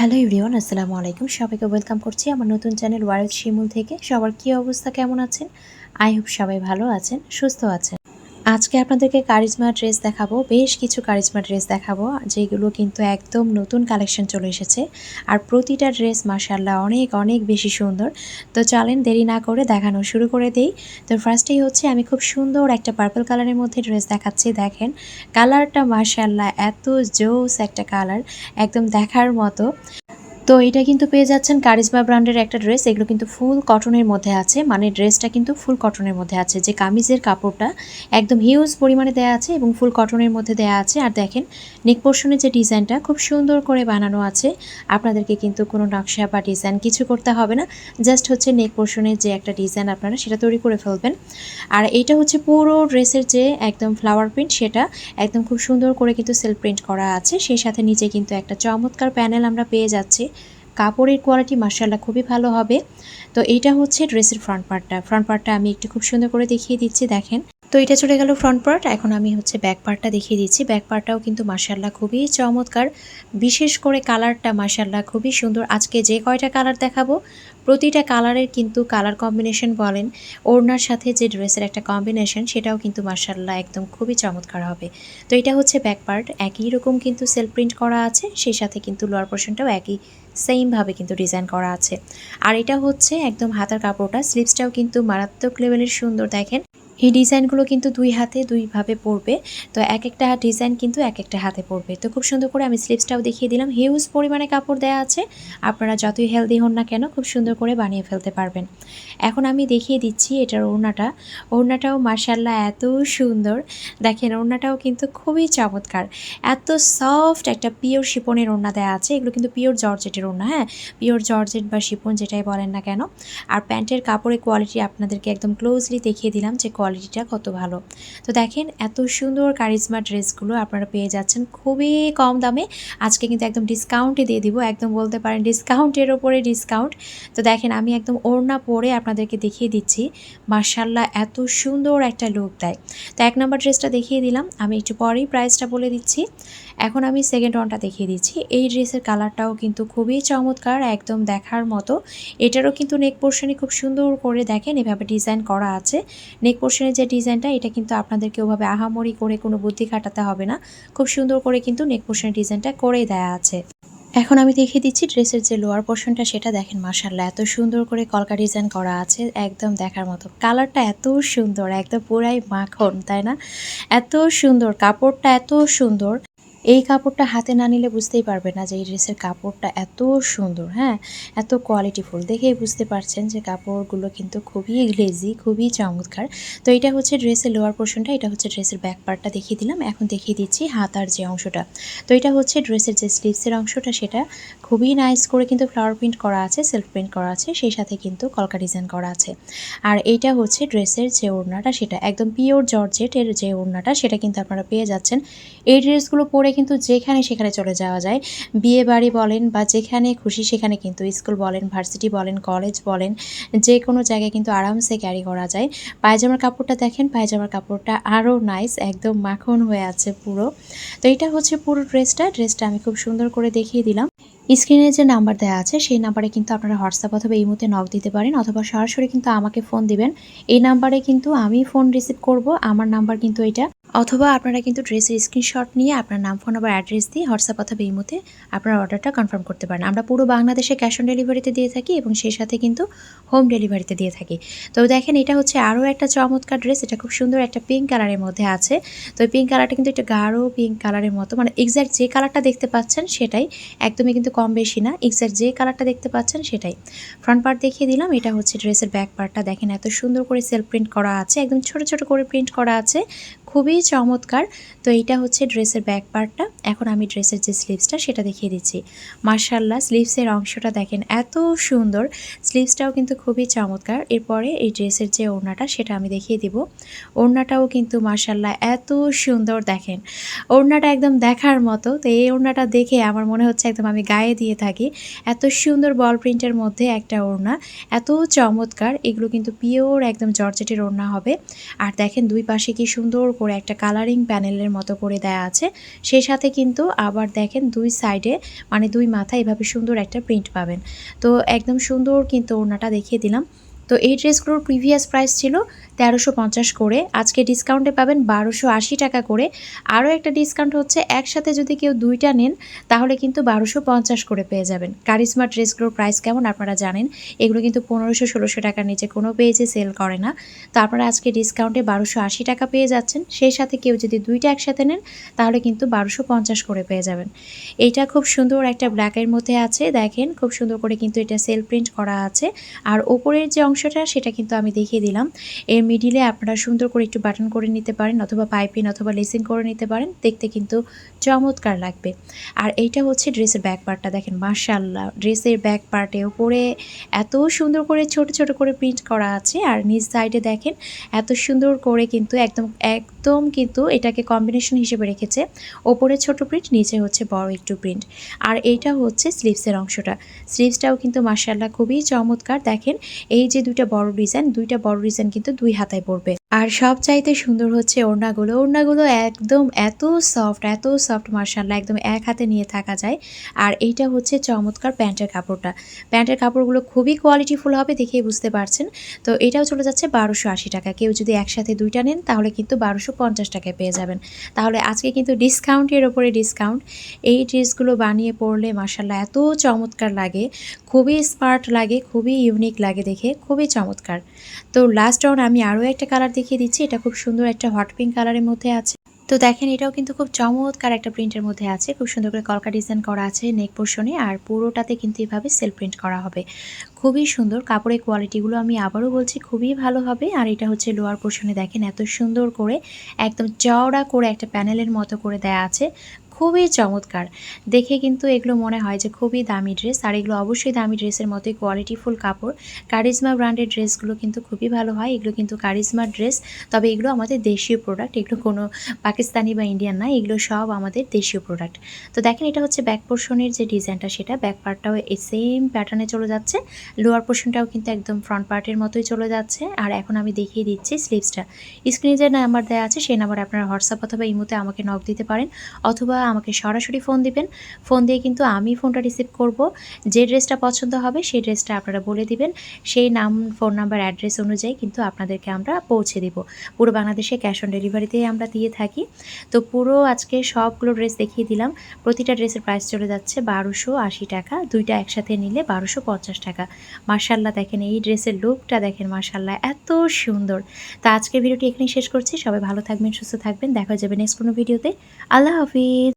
Hello everyone আসসালামু আলাইকুম। সবাইকে ওয়েলকাম করছি আমার নতুন চ্যানেল ওয়ার্ল্ড শিমুল থেকে। সবার কী অবস্থা, কেমন আছেন? আই হোপ সবাই ভালো আছেন, সুস্থ আছেন। আজকে আপনাদেরকে কারিজমা ড্রেস দেখাবো, বেশ কিছু কারিজমা ড্রেস দেখাবো, যেগুলো কিন্তু একদম নতুন কালেকশন চলে এসেছে। আর প্রতিটা ড্রেস মার্শাল্লাহ অনেক অনেক বেশি সুন্দর। তো চলেন দেরি না করে দেখানো শুরু করে দেই। তো ফার্স্টেই হচ্ছে আমি খুব সুন্দর একটা পার্পল কালারের মধ্যে ড্রেস দেখাচ্ছি, দেখেন। কালারটা মার্শাল্লাহ এত জোস একটা কালার একদম দেখার মতো। তো এটা কিন্তু পেয়ে যাচ্ছেন কারিজমা ব্র্যান্ডের একটা ড্রেস। এগুলো কিন্তু ফুল কটনের মধ্যে আছে। মানে ড্রেসটা কিন্তু ফুল কটনের মধ্যে আছে। যে কামিজের কাপড়টা একদম হিউজ পরিমাণে দেয়া আছে এবং ফুল কটনের মধ্যে দেয়া আছে। আর দেখেন নেক পোর্শনের যে ডিজাইনটা খুব সুন্দর করে বানানো আছে। আপনাদেরকে কিন্তু কোনো নকশা বা ডিজাইন কিছু করতে হবে না। জাস্ট হচ্ছে নেক পোর্শনের যে একটা ডিজাইন আপনারা সেটা তৈরি করে ফেলবেন। আর এইটা হচ্ছে পুরো ড্রেসের যে একদম ফ্লাওয়ার প্রিন্ট সেটা একদম খুব সুন্দর করে কিন্তু সেল প্রিন্ট করা আছে। সেই সাথে নিচে কিন্তু একটা চমৎকার প্যানেল আমরা পেয়ে যাচ্ছি। কাপড়ের কোয়ালিটি মার্শাল্লাহ খুবই ভালো হবে। তো এইটা হচ্ছে ড্রেসের ফ্রন্ট পার্টটা ফ্রন্ট পার্টটা আমি একটু খুব সুন্দর করে দেখিয়ে দিচ্ছি, দেখেন। তো এটা চলে গেল ফ্রন্ট পার্ট এখন আমি হচ্ছে ব্যাক পার্টটা দেখিয়ে দিচ্ছি। ব্যাক পার্টটাও কিন্তু মার্শাল্লাহ খুবই চমৎকার। বিশেষ করে কালারটা মার্শাল্লাহ খুবই সুন্দর। আজকে যে কয়টা কালার দেখাবো, প্রতিটা কালারের কিন্তু কালার কম্বিনেশন বলেন। ওড়নার সাথে যে ড্রেসের একটা কম্বিনেশন সেটাও কিন্তু মার্শাল্লাহ একদম খুবই চমৎকার হবে। তো এটা হচ্ছে ব্যাক পার্ট একই রকম কিন্তু সেলফ প্রিন্ট করা আছে। সেই সাথে কিন্তু লোয়ার পোর্শনটাও একই সেমভাবে কিন্তু ডিজাইন করা আছে। আর এটা হচ্ছে একদম হাতার কাপড়টা। স্লিপসটাও কিন্তু মারাত্মক লেভেলের সুন্দর। দেখেন এই ডিজাইনগুলো কিন্তু দুই হাতে দুইভাবে পড়বে। তো এক একটা ডিজাইন কিন্তু এক একটা হাতে পড়বে। তো খুব সুন্দর করে আমি স্লিপসটাও দেখিয়ে দিলাম। হিউজ পরিমাণে কাপড় দেওয়া আছে। আপনারা যতই হেলদি হন না কেন খুব সুন্দর করে বানিয়ে ফেলতে পারবেন। এখন আমি দেখিয়ে দিচ্ছি এটার ওড়নাটা। ওড়নাটাও মার্শাল্লাহ এত সুন্দর। দেখেন, ওড়নাটাও কিন্তু খুবই চমৎকার। এত সফট একটা পিওর শিপনের ওড়না দেওয়া আছে। এগুলো কিন্তু পিওর জর্জেটের ওড়না হ্যাঁ? পিওর জর্জেট বা শিপন যেটাই বলেন না কেন। আর প্যান্টের কাপড়ের কোয়ালিটি আপনাদেরকে একদম ক্লোজলি দেখিয়ে দিলাম যে কোয়ালিটিটা কত ভালো। তো দেখেন, এত সুন্দর কারিজমা ড্রেসগুলো আপনারা পেয়ে যাচ্ছেন খুবই কম দামে। আজকে কিন্তু একদম ডিসকাউন্টে দিয়ে দিব, একদম বলতে পারেন ডিসকাউন্টের ওপরে ডিসকাউন্ট তো দেখেন, আমি একদম ওড়না পরে আপনাদেরকে দেখিয়ে দিচ্ছি মার্শাল্লাহ এত সুন্দর একটা লুক দেয়। তো এক নম্বর ড্রেসটা দেখিয়ে দিলাম, আমি একটু পরেই প্রাইসটা বলে দিচ্ছি। এখন আমি সেকেন্ড ওয়ানটা দেখিয়ে দিচ্ছি, এই ড্রেসের কালারটাও কিন্তু খুবই চমৎকার, একদম দেখার মতো। এটারও কিন্তু নেক পোর্শনে খুব সুন্দর করে দেখেন, এভাবে ডিজাইন করা আছে। নেক পোর্শনের যে ডিজাইনটা, এটা কিন্তু আপনাদেরকে ওভাবে আহামরি করে কোনো বুদ্ধি খাটাতে হবে না। খুব সুন্দর করে কিন্তু নেক পোর্শনের ডিজাইনটা করে দেয়া আছে। এখন আমি দেখিয়ে দিচ্ছি ড্রেসের যে লোয়ার পোর্শনটা সেটা দেখেন মার্শাল্লাহ এত সুন্দর করে কলকা ডিজাইন করা আছে, একদম দেখার মতো। কালারটা এত সুন্দর, একদম পুরাই মাখন, তাই না? এত সুন্দর, কাপড়টা এত সুন্দর এই কাপড়টা হাতে না নিলে বুঝতেই পারবে না যে এই ড্রেসের কাপড়টা এত সুন্দর হ্যাঁ? এত কোয়ালিটিফুল দেখেই বুঝতে পারছেন যে কাপড়গুলো কিন্তু খুবই গ্লেজি খুবই চমৎকার। তো এটা হচ্ছে ড্রেসের লোয়ার পোর্শনটা এটা হচ্ছে ড্রেসের ব্যাক পার্টটা দেখিয়ে দিলাম। এখন দেখিয়ে দিচ্ছি হাতার যে অংশটা। তো এটা হচ্ছে ড্রেসের যে স্লিভসের অংশটা, সেটা খুবই নাইস করে কিন্তু ফ্লাওয়ার প্রিন্ট করা আছে সেলফ প্রিন্ট করা আছে, সেই সাথে কিন্তু কলকা ডিজাইন করা আছে। আর এইটা হচ্ছে ড্রেসের যে ওড়নাটা, সেটা একদম পিওর জর্জেটের যে ওড়নাটা, সেটা কিন্তু আপনারা পেয়ে যাচ্ছেন। এই ড্রেসগুলো পরে কিন্তু যেখানে সেখানে চলে যাওয়া যায়। বিয়ে বাড়ি বলেন বা যেখানে খুশি সেখানে কিন্তু স্কুল বলেন, ভার্সিটি বলেন, কলেজ বলেন, যে কোনো জায়গায় কিন্তু আরামসে ক্যারি করা যায়। পায়জামার কাপড়টা দেখেন, পায়জামার কাপড়টা আরও নাইস একদম মাখন হয়ে আছে পুরো। তো এটা হচ্ছে পুরো ড্রেসটা ড্রেসটা আমি খুব সুন্দর করে দেখিয়ে দিলাম। স্ক্রিনে যে নাম্বার দেওয়া আছে, সেই নাম্বারে কিন্তু আপনারা হোয়াটসঅ্যাপ অথবা এই মুহূর্তে নক দিতে পারেন অথবা সরাসরি কিন্তু আমাকে ফোন দিবেন। এই নাম্বারে কিন্তু আমি ফোন রিসিভ করব, আমার নাম্বার কিন্তু এটা। অথবা আপনারা কিন্তু ড্রেসের স্ক্রিনশট নিয়ে আপনার নাম ফোন নাম্বার অ্যাড্রেস দিয়ে হোয়াটসঅ্যাপ অথবা এই মুহূর্তে আপনার অর্ডারটা কনফার্ম করতে পারেন। আমরা পুরো বাংলাদেশে ক্যাশ অন ডেলিভারিতে দিয়ে থাকি এবং সেই সাথে কিন্তু হোম ডেলিভারিতে দিয়ে থাকি। তো দেখেন, এটা হচ্ছে আরও একটা চমৎকার ড্রেস এটা খুব সুন্দর একটা পিঙ্ক কালারের মধ্যে আছে। তো পিঙ্ক কালারটা কিন্তু একটা গাঢ় পিঙ্ক কালারের মতো মানে এক্স্যাক্ট যে কালারটা দেখতে পাচ্ছেন সেটাই, একদমই কিন্তু কম বেশি না এক্স্যাক্ট যে কালারটা দেখতে পাচ্ছেন সেটাই। ফ্রন্ট পার্ট দেখিয়ে দিলাম, এটা হচ্ছে ড্রেসের ব্যাক পার্টটা দেখেন, এত সুন্দর করে সেলফ প্রিন্ট করা আছে, একদম ছোট ছোট করে প্রিন্ট করা আছে। খুবই চমৎকার। তো এইটা হচ্ছে ড্রেসের ব্যাক পার্টটা এখন আমি ড্রেসের যে স্লিভসটা সেটা দেখিয়ে দিচ্ছি। মার্শাল্লাহ স্লিভসের অংশটা দেখেন এত সুন্দর। স্লিভসটাও কিন্তু খুবই চমৎকার। এরপরে এই ড্রেসের যে ওড়নাটা, সেটা আমি দেখিয়ে দিব। ওড়নাটাও কিন্তু মার্শাল্লাহ এত সুন্দর দেখেন। ওড়নাটা একদম দেখার মতো। তো এই ওড়নাটা দেখে আমার মনে হচ্ছে একদম আমি গায়ে দিয়ে থাকি। এত সুন্দর বল প্রিন্টের মধ্যে একটা ওড়না। এত চমৎকার। এগুলো কিন্তু পিওর একদম জর্জেটের ওড়না হবে। আর দেখেন দুই পাশে কি সুন্দর করে একটা কালারিং প্যানেলের মতো করে দেয়া আছে। সেই সাথে কিন্তু আবার দেখেন দুই সাইডে মানে দুই মাথা এভাবে সুন্দর একটা প্রিন্ট পাবেন। তো একদম সুন্দর কিন্তু ওড়নাটা দেখিয়ে দিলাম। তো এই ড্রেসগুলোর প্রিভিয়াস প্রাইস ছিল তেরোশো পঞ্চাশ করে। আজকে ডিসকাউন্টে পাবেন বারোশো আশি টাকা করে। আরও একটা ডিসকাউন্ট হচ্ছে, একসাথে যদি কেউ দুইটা নেন, তাহলে কিন্তু বারোশো পঞ্চাশ করে পেয়ে যাবেন। কারিজমা ড্রেসগুলোর প্রাইস কেমন আপনারা জানেন? এগুলো কিন্তু পনেরোশো ষোলোশো টাকার নিচে কোনো পেজে সেল করে না। তো আপনারা আজকে ডিসকাউন্টে বারোশো আশি টাকা পেয়ে যাচ্ছেন। সেই সাথে কেউ যদি দুইটা একসাথে নেন, তাহলে কিন্তু বারোশো পঞ্চাশ করে পেয়ে যাবেন। এইটা খুব সুন্দর একটা ব্ল্যাকের মধ্যে আছে। দেখেন, খুব সুন্দর করে কিন্তু এটা সেল প্রিন্ট করা আছে। আর ওপরের যে অংশটা সেটা কিন্তু আমি দেখিয়ে দিলাম। এর মিডিলে আপনারা সুন্দর করে একটু বাটন করে নিতে পারেন অথবা পাইপিং অথবা লেসিং করে নিতে পারেন, দেখতে কিন্তু চমৎকার লাগবে। আর এইটা হচ্ছে ড্রেসের ব্যাক পার্টটা দেখেন মার্শাল্লাহ ড্রেসের ব্যাক পার্টে উপরে এত সুন্দর করে ছোট ছোট করে প্রিন্ট করা আছে আর নিচ সাইডে দেখেন, এত সুন্দর করে কিন্তু একদম একদম কিন্তু এটাকে কম্বিনেশন হিসেবে রেখেছে। ওপরে ছোট প্রিন্ট নিচে হচ্ছে বড় একটু প্রিন্ট আর এইটা হচ্ছে স্লিভসের অংশটা। স্লিভসটাও কিন্তু মার্শাল্লাহ খুবই চমৎকার। দেখেন, এই যে দুইটা বড় ডিজাইন দুইটা বড় ডিজাইন কিন্তু দুই হাতায় পড়বে। আর সব চাইতে সুন্দর হচ্ছে ওড়নাগুলো। ওড়নাগুলো একদম এত সফট এত সফট মার্শাল্লাহ একদম এক হাতে নিয়ে থাকা যায়। আর এইটা হচ্ছে চমৎকার প্যান্টের কাপড়টা। প্যান্টের কাপড়গুলো খুবই কোয়ালিটিফুল হবে দেখেই বুঝতে পারছেন। তো এটাও চলে যাচ্ছে বারোশো আশি টাকা। কেউ যদি একসাথে দুইটা নেন, তাহলে কিন্তু বারোশো পঞ্চাশ টাকায় পেয়ে যাবেন। তাহলে আজকে কিন্তু ডিসকাউন্টের ওপরে ডিসকাউন্ট এই ড্রেসগুলো বানিয়ে পরলে মার্শাল্লাহ এত চমৎকার লাগে। খুবই স্মার্ট লাগে, খুবই ইউনিক লাগে দেখে, খুবই চমৎকার। তো লাস্ট রাউন্ড আমি আরও একটা কালার দেখিয়ে দিচ্ছি, এটা খুব সুন্দর একটা হট পিঙ্ক কালারের মধ্যে আছে। তো দেখেন, এটাও কিন্তু খুব চমৎকার একটা প্রিন্টের মধ্যে আছে। খুব সুন্দর করে কলকা ডিজাইন করা আছে নেক পোর্শনে আর পুরোটাতে কিন্তু এভাবে সেল প্রিন্ট করা হবে। খুবই সুন্দর, কাপড়ের কোয়ালিটিগুলো আমি আবারও বলছি, খুবই ভালো হবে। আর এটা হচ্ছে লোয়ার পোর্শনে দেখেন, এত সুন্দর করে, একদম চওড়া করে একটা প্যানেলের মতো করে দেয়া আছে। খুবই চমৎকার। দেখে কিন্তু এগুলো মনে হয় যে খুবই দামি ড্রেস আর এগুলো অবশ্যই দামি ড্রেসের মতোই কোয়ালিটিফুল কাপড়। কারিজমা ব্র্যান্ডের ড্রেসগুলো কিন্তু খুবই ভালো হয়, এগুলো কিন্তু কারিজমা ড্রেস তবে এগুলো আমাদের দেশীয় প্রোডাক্ট এগুলো কোনো পাকিস্তানি বা ইন্ডিয়ান না, এগুলো সব আমাদের দেশীয় প্রোডাক্ট তো দেখেন এটা হচ্ছে ব্যাক পোর্শনের যে ডিজাইনটা সেটা ব্যাক পার্টটাও এই সেম প্যাটার্নে চলে যাচ্ছে। লোয়ার পোর্শনটাও কিন্তু একদম ফ্রন্ট পার্টের মতোই চলে যাচ্ছে। আর এখন আমি দেখিয়ে দিচ্ছি স্লিভসটা স্ক্রিনে যে নাম্বার দেওয়া আছে, সেই নাম্বারে আপনারা হোয়াটসঅ্যাপ অথবা ইমোতে আমাকে নক দিতে পারেন। অথবা আমাকে সরাসরি ফোন দিবেন। ফোন দিয়ে কিন্তু আমি ফোনটা রিসিভ করব। যে ড্রেসটা পছন্দ হবে, সেই ড্রেসটা আপনারা বলে দিবেন। সেই নাম ফোন নাম্বার অ্যাড্রেস অনুযায়ী কিন্তু আপনাদেরকে আমরা পৌঁছে দিব। পুরো বাংলাদেশে ক্যাশ অন ডেলিভারিতেই আমরা দিয়ে থাকি। তো পুরো আজকে সবগুলো ড্রেস দেখিয়ে দিলাম। প্রতিটা ড্রেসের প্রাইস চলে যাচ্ছে বারোশো আশি টাকা। দুইটা একসাথে নিলে বারোশো পঞ্চাশ টাকা। মার্শাল্লাহ দেখেন এই ড্রেসের লুকটা দেখেন মার্শাল্লাহ এত সুন্দর। তা আজকের ভিডিওটি এখানেই শেষ করছি। সবাই ভালো থাকবেন, সুস্থ থাকবেন। দেখা যাবে নেক্সট কোনো ভিডিওতে আল্লাহ হাফিজ।